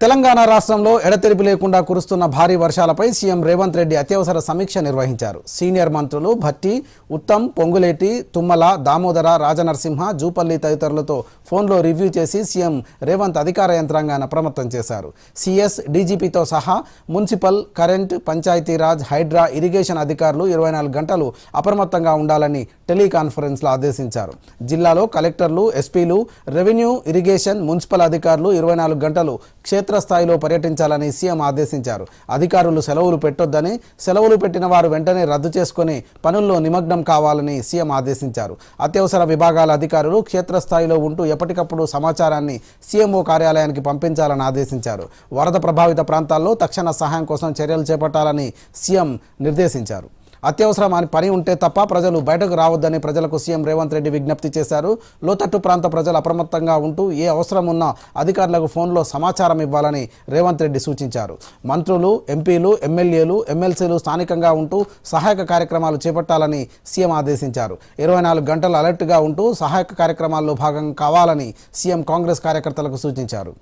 తెలంగాణ రాష్ట్రంలో ఎడతెరిపి లేకుండా కురుస్తున్న భారీ వర్షాలపై సీఎం రేవంత్ రెడ్డి అత్యవసర సమీక్ష నిర్వహించారు. సీనియర్ మంత్రులు భట్టి ఉత్తమ్ పొంగులేటి తుమ్మల దామోదర రాజనరసింహ జూపల్లి తదితరులతో ఫోన్లో రివ్యూ చేసి సీఎం రేవంత్ అధికార యంత్రాంగాన్ని అప్రమత్తం చేశారు. సీఎస్ డీజీపీతో సహా municipal current Panchayati Raj Hydraa irrigation అధికారులు ఇరవై నాలుగు గంటలు అప్రమత్తంగా ఉండాలని టెలికాన్ఫరెన్స్లో ఆదేశించారు. జిల్లాలో కలెక్టర్లు ఎస్పీలు రెవెన్యూ ఇరిగేషన్ మున్సిపల్ అధికారులు ఇరవై నాలుగు గంటలు క్షేత్రస్థాయిలో పర్యటించాలని సీఎం ఆదేశించారు. అధికారులు సెలవులు పెట్టొద్దని సెలవులు పెట్టిన వారు వెంటనే రద్దు చేసుకుని పనుల్లో నిమగ్నం కావాలని సీఎం ఆదేశించారు. అత్యవసర విభాగాల అధికారులు క్షేత్రస్థాయిలో ఉంటూ ఎప్పటికప్పుడు సమాచారాన్ని సీఎంఓ కార్యాలయానికి పంపించాలని ఆదేశించారు. వరద ప్రభావిత ప్రాంతాల్లో తక్షణ సహాయం కోసం చర్యలు చేపట్టాలని సీఎం నిర్దేశించారు. అత్యవసరం అని పని ఉంటే తప్ప ప్రజలు బయటకు రావద్దని ప్రజలకు సీఎం రేవంత్ రెడ్డి విజ్ఞప్తి చేశారు. లోతట్టు ప్రాంత ప్రజలు అప్రమత్తంగా ఉంటూ ఏ అవసరం ఉన్నా అధికారులకు ఫోన్లో సమాచారం ఇవ్వాలని రేవంత్ రెడ్డి సూచించారు. మంత్రులు ఎంపీలు ఎమ్మెల్యేలు ఎమ్మెల్సీలు స్థానికంగా ఉంటూ సహాయక కార్యక్రమాలు చేపట్టాలని సీఎం ఆదేశించారు. ఇరవై నాలుగు గంటలు అలర్ట్గా ఉంటూ సహాయక కార్యక్రమాల్లో భాగం కావాలని సీఎం కాంగ్రెస్ కార్యకర్తలకు సూచించారు.